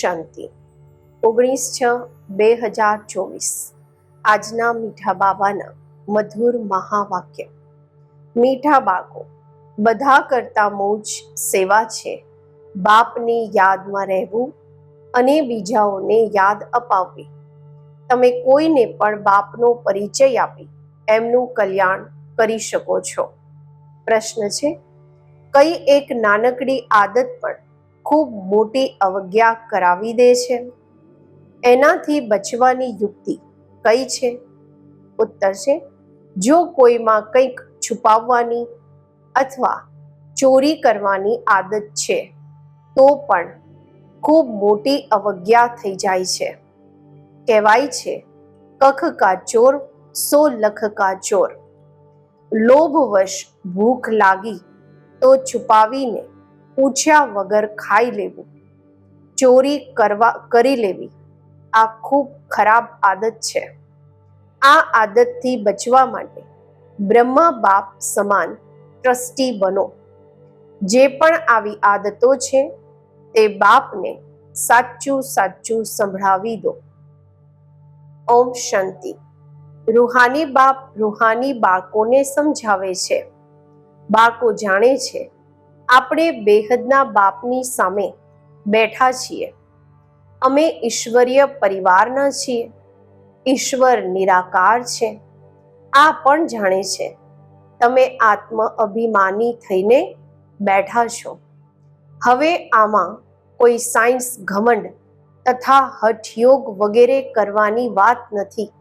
શાંતિ. ઓગણીસ છ બે હજાર ચોવીસ. આજના મીઠા બાબાના મધુર મહાવાક્ય. મીઠા બાકો બધા કરતા મોજ સેવા છે. બાપની યાદમાં રહેવું અને બીજાઓને યાદ અપાવવી. તમે કોઈને પણ બાપનો પરિચય આપી એમનું કલ્યાણ કરી શકો છો. પ્રશ્ન છે, કઈ એક નાનકડી આદત પણ ખૂબ મોટી અવજ્ઞા કરાવી દે છે. એનાથી બચવાની યુક્તિ કઈ છે? ઉત્તર છે, જો કોઈમાં કંઈક છુપાવવાની અથવા ચોરી કરવાની આદત છે, તો પણ ખૂબ મોટી અવજ્ઞા થઈ જાય છે. કહેવાય છે, કખ કા ચોર સો લખ કા ચોર. લોભવશ ભૂખ લાગી તો છુપાવીને પૂછ્યા વગર ખાઈ લેવું. ચોરી કરવા, કરી લેવી. આ ખૂબ ખરાબ આદત છે. આ આદતથી બચવા માટે બ્રહ્મા બાપ સમાન ટ્રસ્ટી બનો. જે પણ આવી આદતો છે, તે બાપને સાચું સાચું સંભળાવી દો. ઓમ શાંતિ. રૂહાની બાપ રૂહાની બાળકોને સમજાવે છે. બાળકો જાણે છે આપણે બેહદના બાપની સામે બેઠા છીએ. અમે ઈશ્વરીય પરિવારના છીએ. ઈશ્વર નિરાકાર છે. આ પણ જાણે છે. તમે આત્મ અભિમાની થઈને બેઠા છો. હવે આમાં કોઈ સાયન્સ ઘમંડ તથા હઠયોગ વગેરે કરવાની વાત નથી.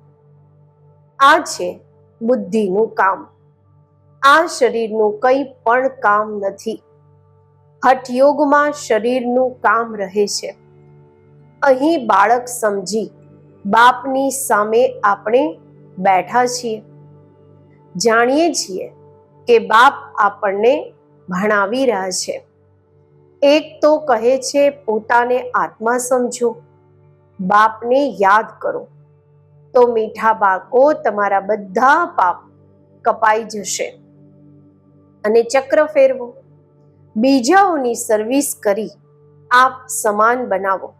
આ છે બુદ્ધિનું કામ. આ શરીરનું કંઈ પણ કામ નથી. હઠયોગમાં શરીરનું કામ રહે છે. અહીં બાળક સમજી બાપની સામે આપણે બેઠા છીએ. જાણીએ છીએ કે બાપ આપણને ભણાવી રહ્યા છે. એક તો કહે છે, પોતાને આત્મા સમજો. બાપને યાદ કરો. તો મીઠા બાળકો તમારા બધા પાપ કપાઈ જશે. અને ચક્ર ફેરવો. બીજાઓની સર્વિસ કરી, આપ સમાન બનાવો.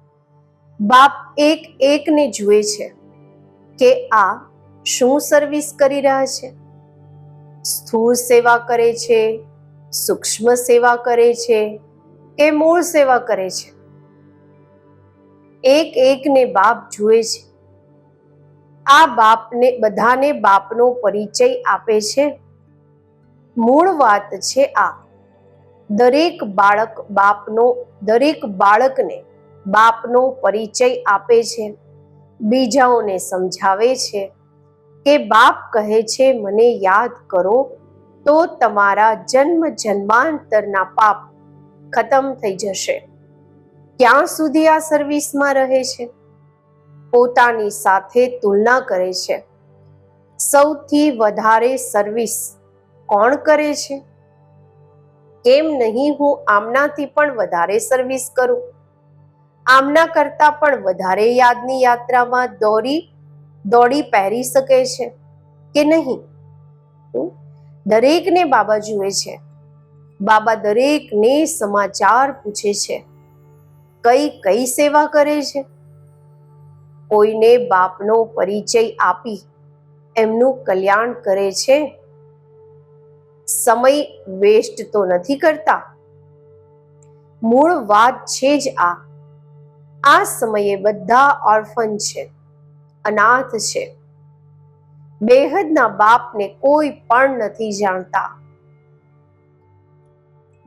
બાપ એક એકને જુએ છે કે આ શું સર્વિસ કરી રહ્યા છે? સ્થૂળ સેવા કરે છે, સૂક્ષ્મ સેવા કરે છે કે મૂળ સેવા કરે છે? એક એકને બાપ જુએ છે. આ બાપને, બધાને બાપનો પરિચય આપે છે. મૂળ વાત છે આ. દરેક બાળક બાપનો, દરેક બાળકને બાપનો પરિચય આપે છે, બીજાઓને સમજાવે છે, કે બાપ કહે છે, મને યાદ કરો તો તમારા જન્મ જન્માંતરના પાપ ખતમ થઈ જશે. ક્યાં સુધી આ સર્વિસમાં રહે છે? પોતાની સાથે તુલના કરે છે. સૌથી વધારે સર્વિસ કોણ કરે છે? કેમ નહીં હું આમનાથી પણ વધારે સર્વિસ કરું. આમના કરતા પણ વધારે યાદની યાત્રામાં દોરી, દોડી પહેરી શકે છે કે નહીં? દરેકને બાબા જુએ છે. બાબા દરેકને સમાચાર પૂછે છે. કઈ કઈ સેવા કરે છે? કોઈને બાપનો પરિચય આપી એમનું કલ્યાણ કરે છે? સમય વેસ્ટ તો નથી કરતા. મૂળ વાત છે જ આ. આ સમયે બધા ઓર્ફન છે, અનાથ છે. બેહદના બાપને કોઈ પણ નથી જાણતા.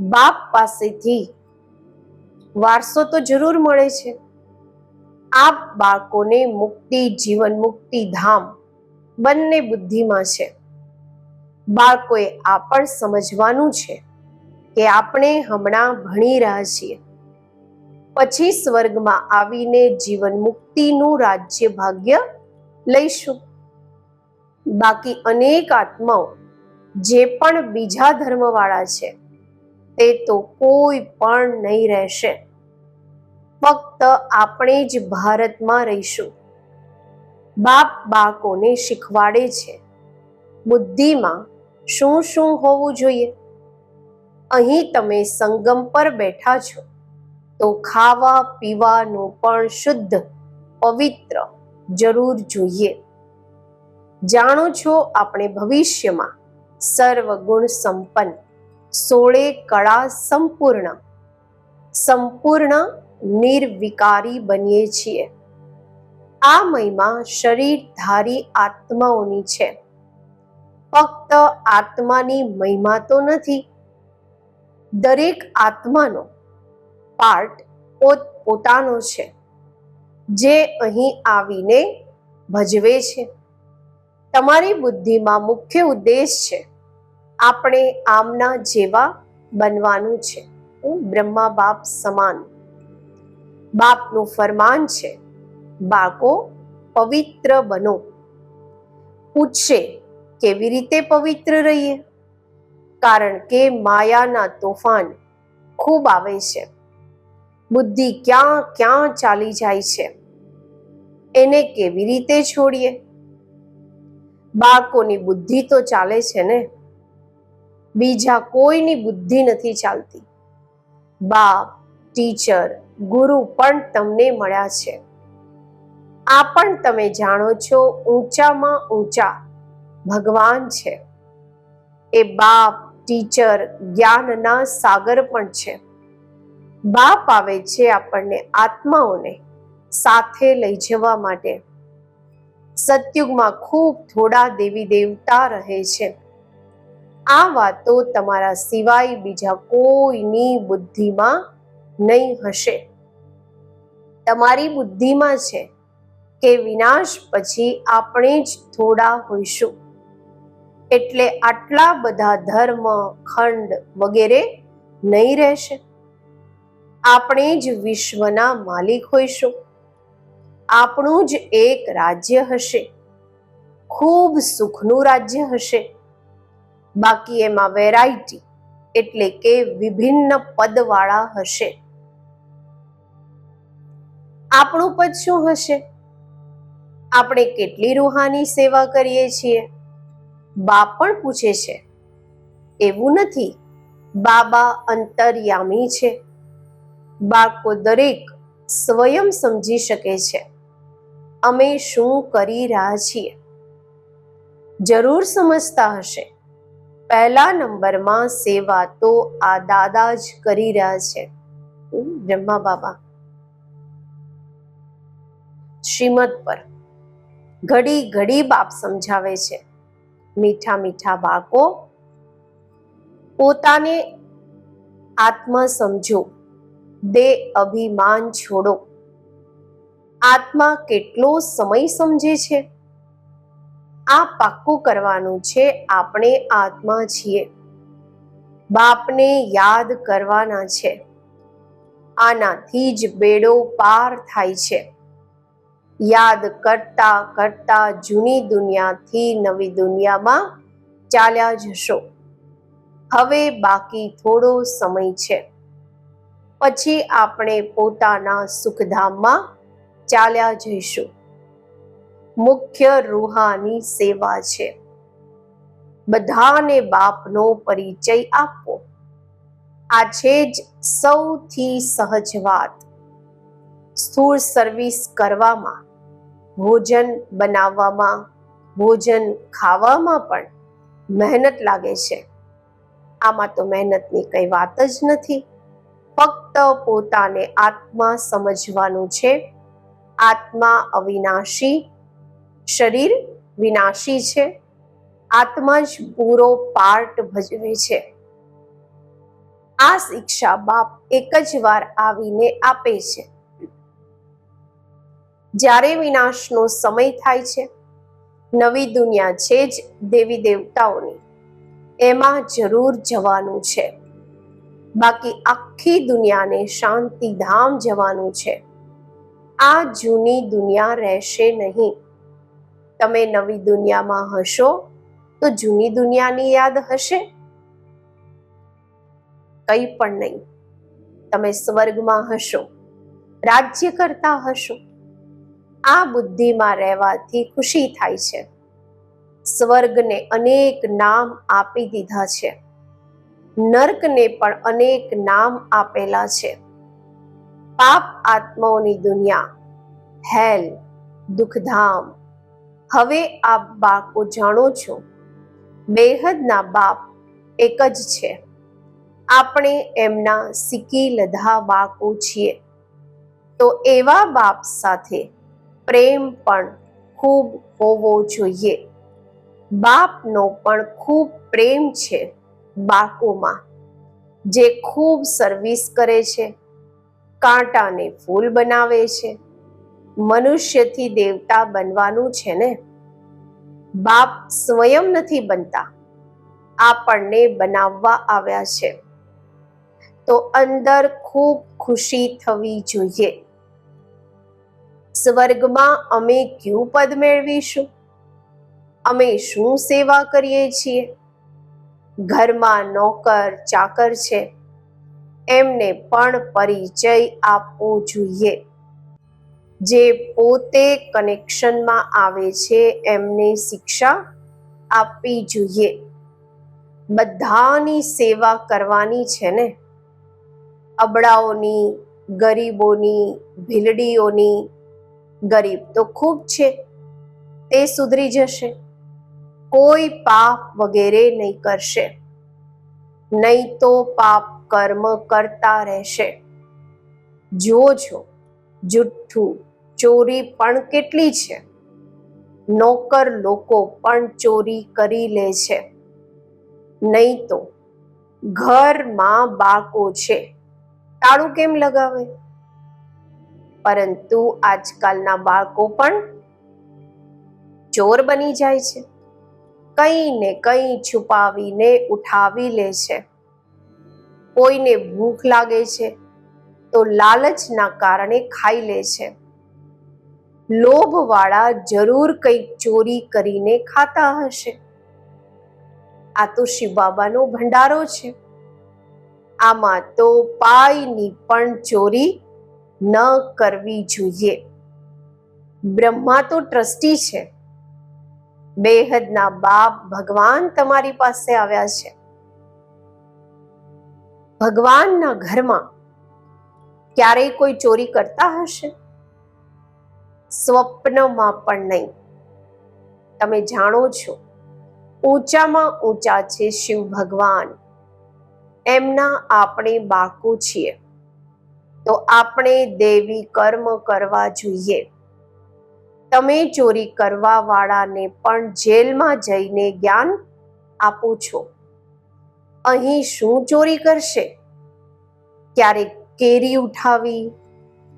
બાપ પાસેથી વારસો તો જરૂર મળે છે. આ બાળકોને મુક્તિ, જીવન મુક્તિ ધામ બંને બુદ્ધિમાં છે. બાળકોએ આ પણ સમજવાનું છે કે આપણે હમણાં ભણી રહ્યા છીએ. પછી સ્વર્ગમાં આવીને જીવન મુક્તિનું રાજ્ય ભાગ્ય લઈશું. બાકી અનેક આત્માઓ જે પણ બીજા ધર્મવાળા છે તે તો કોઈ પણ નહીં રહેશે. ફક્ત આપણે જ ભારતમાં રહીશું. બાપ બાળકોને શીખવાડે છે. બુદ્ધિમાં શું શું હોવું જોઈએ? અહીં તમે સંગમ પર બેઠા છો. તો ખાવા પીવાનું પણ શુદ્ધ, પવિત્ર જરૂર જોઈએ. જાણો છો આપણે ભવિષ્યમાં સર્વગુણ સંપન્ન સોળે કળા સંપૂર્ણ સંપૂર્ણ નિર્વિકારી બનીએ છીએ. આ મહિમા શરીરધારી આત્માઓની છે. ફક્ત આત્માની મહિમા તો નથી. દરેક આત્માનો પાર્ટ પોત, પોતાનો છે, જે અહીં આવીને ભજવે છે. તમારી બુદ્ધિમાં મુખ્ય ઉદ્દેશ છે, આપણે આમના જેવા બનવાનું છે. હું બ્રહ્મા બાપ સમાન. બાપનું ફરમાન છે, બાળકો, પવિત્ર બનો. પૂછશે કેવી રીતે પવિત્ર રહીએ? કારણ કે માયાના તોફાન ખૂબ આવે છે. બુદ્ધિ ક્યાં ક્યાં ચાલી જાય છે? એને કેવી રીતે છોડીએ? બાળકોની બુદ્ધિ તો ચાલે છે ને? બીજા કોઈની બુદ્ધિ નથી ચાલતી. બાપ, ટીચર, ગુરુ પણ તમને મળ્યા છે. આ પણ તમે જાણો છો ઊંચામાં ઊંચા. ભગવાન છે. એ બાપ, ટીચર, જ્ઞાનના સાગર પણ છે. બાપ આવે છે આપણને આત્માઓને સાથે લઈ જવા માટે. સતયુગમાં ખૂબ થોડા દેવી દેવતા રહે છે. આ વાતો તમારા સિવાય બીજા કોઈની બુદ્ધિમાં નહીં હશે. તમારી બુદ્ધિમાં છે કે વિનાશ પછી આપણે જ થોડા હોઈશું. એટલે આટલા બધા ધર્મ, ખંડ વગેરે નહીં રહેશે. આપણે જ વિશ્વના માલિક હોઈશું. આપણું જ એક રાજ્ય હશે. ખૂબ સુખનું રાજ્ય હશે. બાકી એમાં વેરાયટી એટલે કે વિભિન્ન પદવાળા હશે. આપણું પદ શું હશે? આપણે કેટલી રૂહાની સેવા કરીએ છીએ? બાપ પણ પૂછે છે, એવું નથી, બાબા અંતર્યામી છે. બાળકો દરેક સ્વયં સમજી શકે છે, અમે શું કરી રહ્યા છીએ. જરૂર સમજતા હશે. પહેલા નંબરમાં સેવા તો આ દાદા જ કરી રહ્યા છે. બ્રહ્મા બાબા. શ્રીમદ પર ઘડી ઘડી બાપ સમજાવે છે. મીઠા મીઠા બાળકો પોતાને આત્મા સમજો દે અભિમાન છોડો. આત્મા કેટલો સમય સમજે છે? આ પાક્કું કરવાનું છે આપણે આત્મા છીએ. બાપને યાદ કરવાના છે. આનાથી જ બેડો પાર થાય છે. યાદ કરતા કરતા જૂની દુનિયાથી નવી દુનિયામાં ચાલ્યા જશો. હવે બાકી થોડો સમય છે. પછી આપણે પોતાના સુખધામમાં ચાલ્યા જઈશું. મુખ્ય રૂહાની સેવા છે. બધાને બાપનો પરિચય આપવો. આ છે જ સૌથી સહજ વાત. સ્થૂળ સર્વિસ કરવામાં ભોજન બનાવવામાં, ભોજન ખાવામાં પણ મહેનત લાગે છે. આમાં તો મહેનતની કઈ વાત જ નથી. ફક્ત પોતાને આત્મા સમજવાનું છે. આત્મા અવિનાશી, શરીર વિનાશી છે. આત્મા જ પૂરો પાર્ટ ભજવે છે. આ શિક્ષા બાપ એક જ વાર આવીને આપે છે. જ્યારે વિનાશનો સમય થાય છે, નવી દુનિયા છે જ દેવી દેવતાઓની. એમાં જરૂર જવાનું છે. બાકી આખી દુનિયાને શાંતિધામ જવાનું છે. આ જૂની દુનિયા રહેશે નહીં. તમે નવી દુનિયામાં હશો તો જૂની દુનિયાની યાદ હશે? કંઈ પણ નહીં. તમે સ્વર્ગમાં હશો, રાજ્ય કરતા હશો. આ બુદ્ધિમાં રહેવાથી ખુશી થાય છે. સ્વર્ગને અનેક નામ આપી દીધા છે. નર્કને પણ અનેક નામ આપેલા છે. પાપ આત્માઓની દુનિયા, હેલ, દુઃખધામ. હવે આપ બાકો જાણો છો, બેહદના બાપ એક જ છે. આપણે એમના સિક્કી લધા બાકો છીએ. તો એવા બાપ સાથે પ્રેમ પણ ખૂબ હોવો જોઈએ. બાપનો પણ ખૂબ પ્રેમ છે બાકોમાં જે ખૂબ સર્વિસ કરે છે, કાંટાને ફૂલ બનાવે છે, મનુષ્યથી દેવતા બનવાનું છે ને? બાપ સ્વયં નથી બનતા, આપણને બનાવવા આવ્યા છે. તો અંદર ખૂબ ખુશી થવી જોઈએ. સ્વર્ગમાં અમે કયું પદ મેળવીશું? અમે શું સેવા કરીએ છીએ? ઘરમાં નોકર, ચાકર છે. એમને પણ પરિચય આપવો જોઈએ. જે પોતે કનેક્શનમાં આવે છે, એમને શિક્ષા આપવી જોઈએ. બધાની સેવા કરવાની છે ને? અબડાઓની ગરીબોની, ભીલડીઓની ગરીબ તો ખૂબ છે. તે સુધરી જશે. કોઈ પાપ વગેરે નહીં કરશે. નહીં તો પાપ કર્મ કરતા રહેશે. જોજો જુઠ્ઠું ચોરી પણ કેટલી છે. નોકર લોકો પણ ચોરી કરી લે છે. નહીં તો ઘરમાં બાળકો છે. તાળું કેમ લગાવે? પરંતુ આજકાલના બાળકો પણ ચોર બની જાય છે. કંઈ ને કંઈ છુપાવીને ઉઠાવી લે છે. કોઈને ભૂખ લાગે છે તો લાલચના કારણે ખાઈ લે છે. લોભવાળા જરૂર કંઈક ચોરી કરીને ખાતા હશે. આ તો શિવ બાબાનો ભંડારો છે. આમાં તો પાયની પણ ચોરી ન કરવી જોઈએ. બ્રહ્મા તો ટ્રસ્ટી છે. બેહદના બાપ ભગવાન તમારી પાસે આવ્યા છે. ભગવાનના ઘરમાં ક્યારેય કોઈ ચોરી કરતા હશે? સ્વપ્નમાં પણ નહીં. તમે જાણો છો, ઊંચામાં ઊંચા છે શિવ ભગવાન. એમના આપણે બાકુ છીએ. તો આપણે દેવી કર્મ કરવા જોઈએ. તમે ચોરી કરવા વાળાને પણ જેલમાં જઈને જ્ઞાન આપો છો. અહીં શું ચોરી કરશે? ક્યારેક કેરી ઉઠાવી,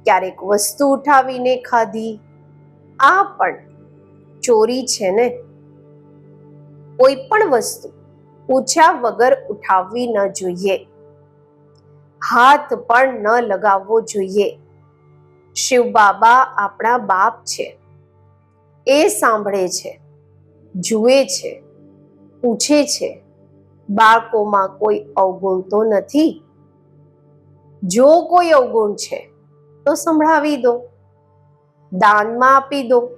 ક્યારેક વસ્તુ ઉઠાવીને ખાધી. આ પણ ચોરી છે ને? કોઈ પણ વસ્તુ પૂછ્યા વગર ઉઠાવવી ન જોઈએ. હાથ પણ ન લગાવવો જોઈએ. શિવ બાબા આપણા બાપ છે. એ સાંભળે છે, જુએ છે, પૂછે છે, બાળકોમાં કોઈ અવગુણ તો નથી? જો કોઈ અવગુણ છે, તો સંભળાવી દો. દાનમાં આપી દો.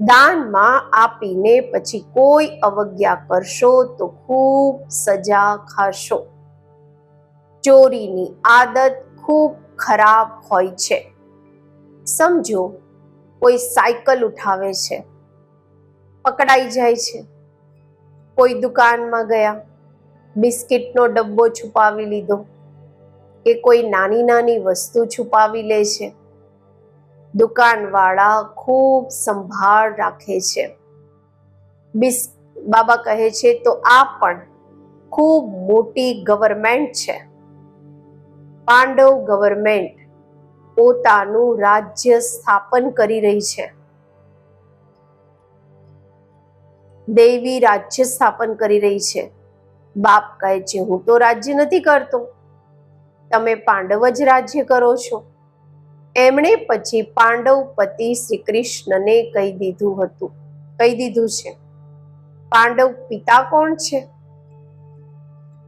દાનમાં આપીને પછી કોઈ અવજ્ઞા કરશો તો ખૂબ સજા ખાશો. ચોરીની આદત ખૂબ ખરાબ હોય છે. સમજો, કોઈ સાયકલ ઉઠાવે છે. પકડાઈ જાય છે. કોઈ દુકાનમાં ગયા. બિસ્કિટનો ડબ્બો છુપાવી લીધો. કે કોઈ નાની નાની વસ્તુ છુપાવી લે છે. દુકાનવાળા ખૂબ સંભાળ રાખે છે. બિસ, બાબા કહે છે તો આ પણ ખૂબ મોટી ગવર્મેન્ટ છે. પાંડવ ગવર્મેન્ટ પોતાનું રાજ્ય સ્થાપન કરી રહી છે. દેવી રાજ્ય સ્થાપન કરી રહી છે. બાપ કહે છે, હું તો રાજ્ય નથી કરતો. તમે પાંડવ જ રાજ્ય કરો છો. એમણે પછી પાંડવ પતિ શ્રી કૃષ્ણને કહી દીધું હતું. કહી દીધું છે, પાંડવ પિતા કોણ છે?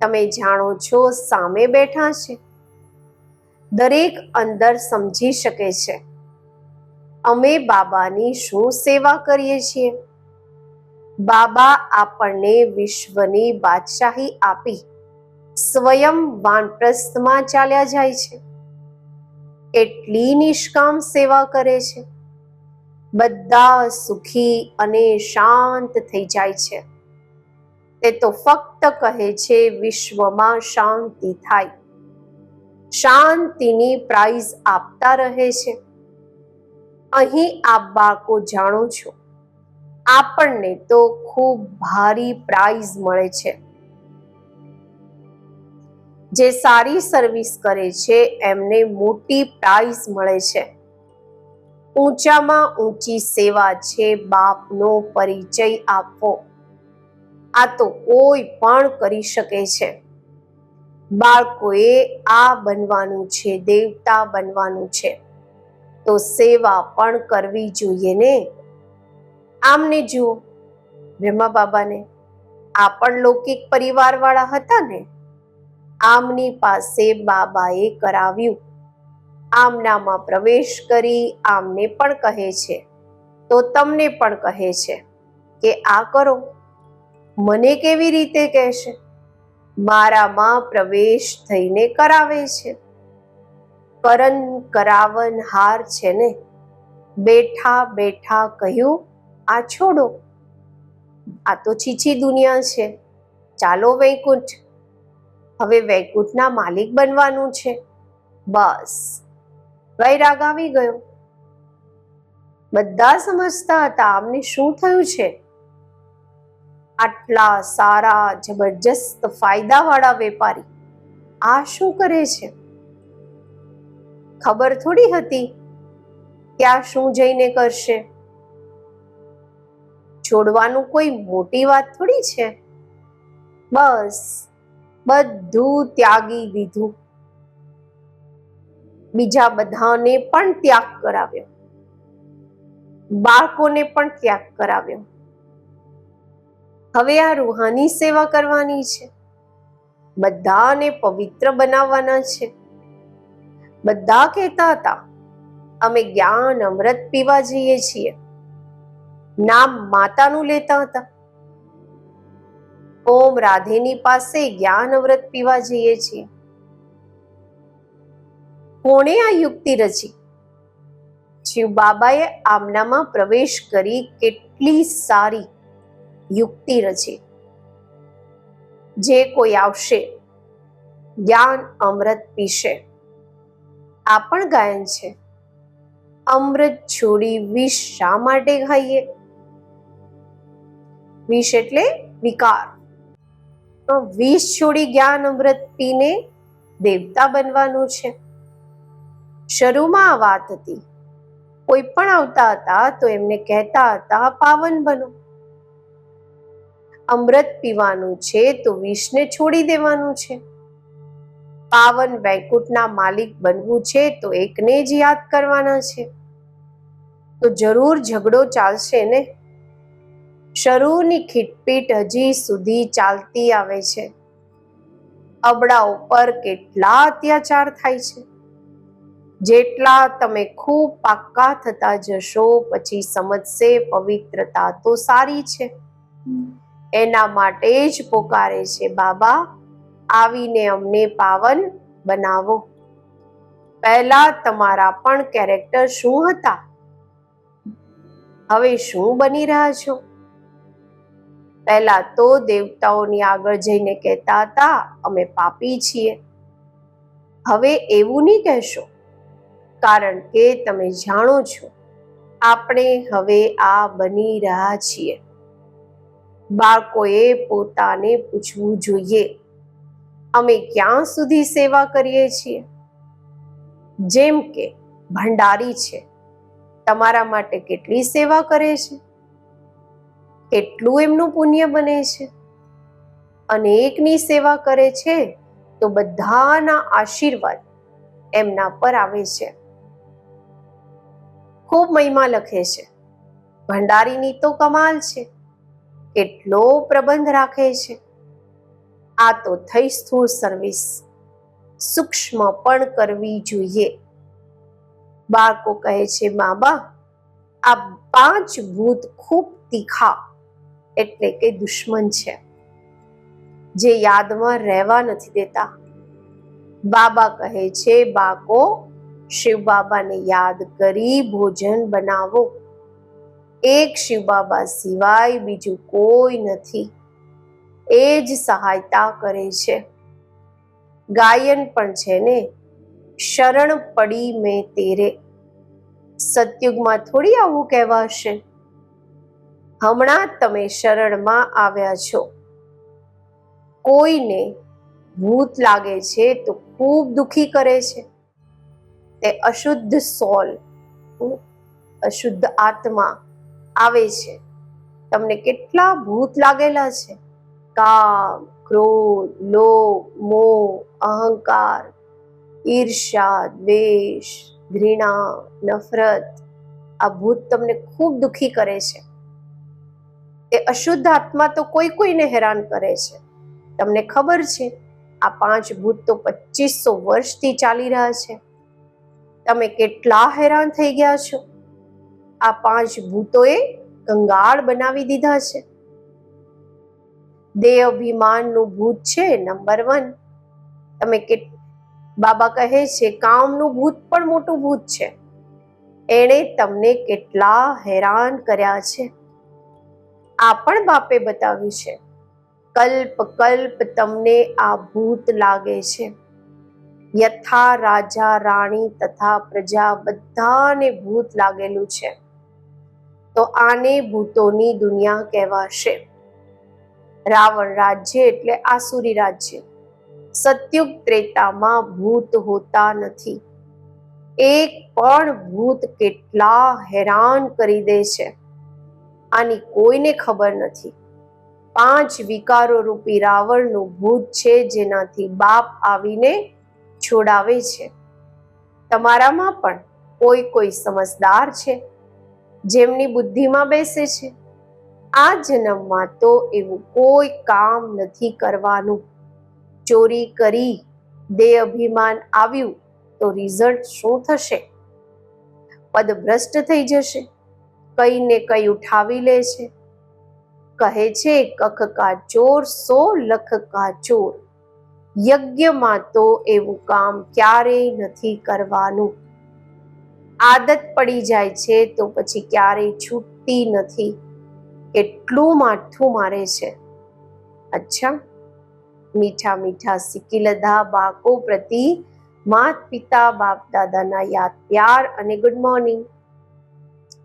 તમે જાણો છો સામે બેઠા છે. દરેક અંદર સમજી શકે છે. અમે બાબાની શું સેવા કરીએ છીએ? બાબા આપણને વિશ્વની બાદશાહી આપી સ્વયં વાનપ્રસ્થમાં ચાલ્યા જાય છે. એટલી નિષ્કામ સેવા કરે છે. બધા સુખી અને શાંત થઈ જાય છે. તે તો ફક્ત કહે છે વિશ્વમાં શાંતિ થાય. શાંતિની પ્રાઇઝ આપતા રહે છે. અહીં આપ બાળકો જાણો છો, આપણને તો ખૂબ ભારી પ્રાઇઝ મળે છે. જે સારી સર્વિસ કરે છે, એમને મોટી પ્રાઇઝ મળે છે. ઊંચામાં ઊંચી સેવા છે, બાપનો પરિચય આપવો આ તો કોઈ પણ કરી શકે છે. બાળકોએ આ બનવાનું છે, દેવતા બનવાનું છે. તો સેવા પણ કરવી જોઈએ ને? આમને જુઓ, બ્રહ્મા બાબાને. આ પણ લૌકિક પરિવારવાળા હતા ને? આમની પાસે બાબાએ કરાવ્યું. આમનામાં પ્રવેશ કરી આમને પણ કહે છે. તો તમને પણ કહે છે કે આ કરો. મને કેવી રીતે કહેશે? મારામાં પ્રવેશ થઈને કરાવે છે. કરન કરાવન હાર છે ને? બેઠા બેઠા કહ્યું, આ છોડો. આ તો છીછી દુનિયા છે. ચાલો વૈકુંઠ. હવે વૈકુંઠના માલિક બનવાનું છે. બસ. વૈરાગ આવી ગયો. બધા સમજતા હતા આમને શું થયું છે? આટલા સારા, જબરજસ્ત ફાયદાવાળા વેપારી આ શું કરે છે? ખબર થોડી હતી કે શું જઈને કરશે? છોડવાનું કોઈ મોટી વાત થોડી છે? બસ, બધું ત્યાગી દીધું. બીજા બધાને પણ ત્યાગ કરાવ્યો. બાળકોને પણ ત્યાગ કરાવ્યો. હવે આ રૂહાની સેવા કરવાની છે. બધાને પવિત્ર બનાવવાના છે. બધા કહેતા હતા, અમે જ્ઞાન અમૃત પીવા જઈએ છીએ. નામ માતાનું લેતા હતા. ઓમ રાધેની પાસે જ્ઞાન અમૃત પીવા જઈએ છીએ. કોણે આ યુક્તિ રચી? શિવ બાબાએ આમનામાં પ્રવેશ કરી કેટલી સારી યુક્તિ રચી. જે કોઈ આવશે, જ્ઞાન અમૃત પીશે. આ પણ ગાયન છે. અમૃત છોડી વિષ શા માટે ખાઈએ? વિષ એટલે વિકાર. તો વિષ છોડી જ્ઞાન અમૃત પીને દેવતા બનવાનું છે. શરૂમાં આ વાત હતી. કોઈ પણ આવતા હતા તો એમને કહેતા હતા, પાવન બનો. અમૃત પીવાનું છે તો વિષને છોડી દેવાનું છે. પાવન વૈકુંઠના માલિક બનવું છે તો એકને જ યાદ કરવાના છે. તો જરૂર ઝઘડો ચાલશે ને? શરૂની ખીટપીટ હજી સુધી ચાલતી આવે છે. અબડા ઉપર કેટલા અત્યાચાર થાય છે. જેટલા તમે ખૂબ પાક્કા થતા જશો, પછી સમજશે પવિત્રતા તો સારી છે. એના માટે જ પોકારે છે. બાબા, આવીને અમને પાવન બનાવો. પહેલા તમારા પણ કેરેક્ટર શું હતા? હવે શું બની રહ્યા છો? પહેલા તો દેવતાઓની આગળ જઈને કહેતા હતા, અમે પાપી છીએ. હવે એવું નહીં કહેશો, કારણ કે તમે જાણો છો, આપણે હવે આ બની રહ્યા છીએ. બાળકોએ પોતાને પૂછવું જોઈએ. અમે ક્યાં સુધી સેવા કરીએ છીએ? જેમ કે ભંડારી છે. તમારા માટે કેટલી સેવા કરે છે? કેટલું એમનું પુણ્ય બને છે? અને એકની સેવા કરે છે તો બધાના આશીર્વાદ એમના પર આવે છે. ખૂબ મહિમા લખે છે. ભંડારીની તો કમાલ છે. કેટલો પ્રબંધ રાખે છે. આ તો થઈ સ્થૂળ સર્વિસ સૂક્ષ્મ પણ કરવી જોઈએ. બાળકો કહે છે મા બા આ પાંચ ભૂત ખૂબ તીખા એટલે કે દુશ્મન છે. જે યાદમાં રહેવા નથી દેતા. બાબા કહે છે બાકો શિવ બાબાને યાદ કરી ભોજન બનાવો. એક શિવ બાબા સિવાય બીજું કોઈ નથી. એ જ સહાયતા કરે છે. ગાયન પણ છે ને? શરણ પડી મેં તેરે. સતયુગમાં થોડી આવું કહેવાશે. હમણાં તમે શરણમાં આવ્યા છો. કોઈને ભૂત લાગે છે તો ખૂબ દુખી કરે છે. તે અશુદ્ધ સોલ અશુદ્ધ આત્મા આવે છે. તમને કેટલા ભૂત લાગેલા છે. કામ, ક્રોધ, લોભ, મોહ, અહંકાર ઈર્ષા દ્વેષ, ઘૃણા, નફરત, આ ભૂત તમને ખૂબ દુખી કરે છે. એ અશુદ્ધ આત્મા તો કોઈ કોઈને હેરાન કરે છે. તમને ખબર છે, આ પાંચ ભૂત તો પચીસો વર્ષથી ચાલી રહ્યા છે. તમે કેટલા હેરાન થઈ ગયા છો? આ પાંચ ભૂતોએ કંગાળ બનાવી દીધા છે. દેહ અભિમાનનું ભૂત છે નંબર વન. તમે કે, બાબા કહે છે, કામનું ભૂત પણ મોટું ભૂત છે. એણે તમને કેટલા હેરાન કર્યા છે. આ પણ બાપે બતાવ્યું છે. કલ્પ કલ્પ તમને આ ભૂત લાગે છે. યથા રાજા, રાણી તથા પ્રજા બધાને ભૂત લાગેલું છે. તો આને ભૂતોની દુનિયા કહેવાશે. રાવણ રાજ્ય એટલે આસુરી રાજ્ય. સત્યુગ ત્રેતામાં ભૂત હોતા નથી. એક પણ ભૂત કેટલા હેરાન કરી દે છે. આની કોઈને ખબર નથી. પાંચ વિકારો રૂપી રાવણનું ભૂત છે જેનાથી બાપ આવીને છોડાવે છે. તમારામાં પણ કોઈ કોઈ સમજદાર છે? જેમની બુદ્ધિમાં બેસે છે. આ જન્મમાં તો એવું કોઈ કામ નથી કરવાનું. ચોરી કરી, દે અભિમાન આવ્યું, તો રિઝલ્ટ શું થશે? પદભ્રષ્ટ થઈ જશે. કઈ ને કઈ ઉઠાવી લે છે. કહે છે, કખ કા ચોર, સો લખ કા ચોર. યજ્ઞમાં તો એવું કામ ક્યારેય નથી કરવાનું. આદત પડી જાય છે તો પછી ક્યારેય છૂટતી નથી. કેટલું માઠું મારે છે. અચ્છા. મીઠા મીઠા સિકિલધા બાકો પ્રતિ માત પિતા, બાપ દાદાના યાદ પ્યાર અને ગુડ મોર્નિંગ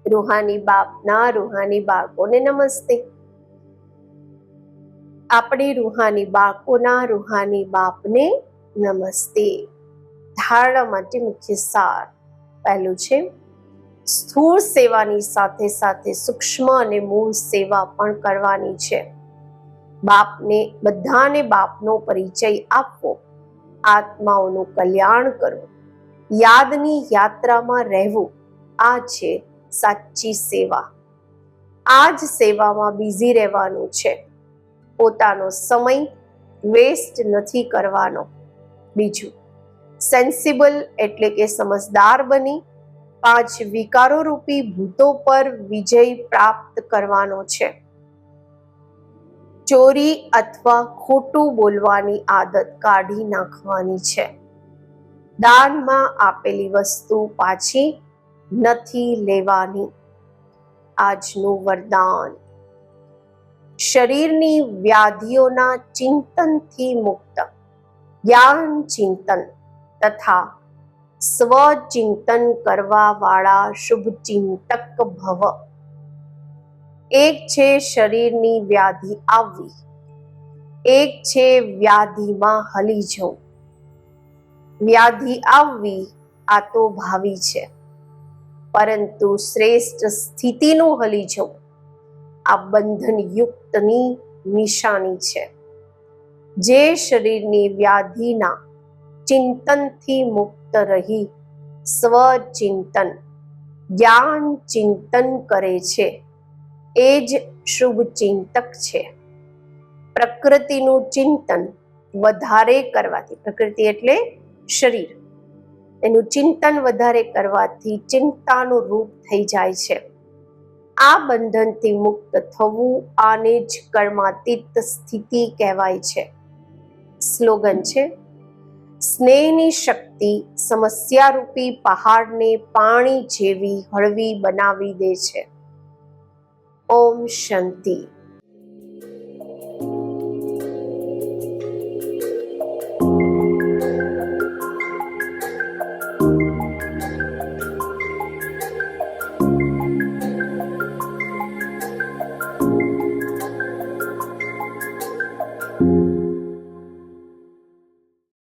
રૂહાની બાપના રૂહાની બાળકોને નમસ્તે. આપણી રૂહાની બાળકોના રૂહાની બાપને નમસ્તે. ધારણા માટે મુખ્ય સાર પહેલું છે, સ્થૂળ સેવાની સાથે સાથે સૂક્ષ્મ અને મૂળ સેવા પણ કરવાની છે. બાપને, બધાને બાપનો પરિચય આપવો, આત્માઓનું કલ્યાણ કરવું, યાદની યાત્રામાં રહેવું, આ છે સાચી સેવા. આ જ સેવામાં બિઝી રહેવાનું છે. પોતાનો સમય વેસ્ટ નથી કરવાનો. બીજું સેન્સિબલ એટલે કે સમજદાર બની. પાંચ વિકારો રૂપી ભૂતો પર વિજય પ્રાપ્ત કરવાનો છે. ચોરી અથવા ખોટું બોલવાની આદત કાઢી નાખવાની છે. દાનમાં આપેલી વસ્તુ પાછી નથી લેવાની. આજનું વરદાન. શરીરની વ્યાધિઓના ચિંતનથી મુક્ત. જ્ઞાન ચિંતન. તથા સ્વચિંતન કરવા વાળા શુભચિંતક ભવ. એક છે શરીરની વ્યાધિ આવવી. એક છે વ્યાધિમાં હલી જવું. વ્યાધિ આવવી આ તો ભાવિ છે. પરંતુ શ્રેષ્ઠ સ્થિતિનું હલી જવું આ બંધન યુક્તની નિશાની છે. જે શરીરની વ્યાધિના ચિંતનથી મુક્ત રહી. સ્વચિંતન. જ્ઞાન ચિંતન કરે છે. એ જ શુભ ચિંતક છે. પ્રકૃતિનું ચિંતન વધારે કરવાથી, પ્રકૃતિ એટલે શરીર. એનું ચિંતન વધારે કરવાથી ચિંતાનું રૂપ થઈ જાય છે. આ બંધનથી મુક્ત થવું આને જ કર્માતીત સ્થિતિ કહેવાય છે. સ્લોગન છે સ્નેહની શક્તિ સમસ્યારૂપી પહાડને પાણી જેવી હળવી બનાવી દે છે. ઓમ શાંતિ.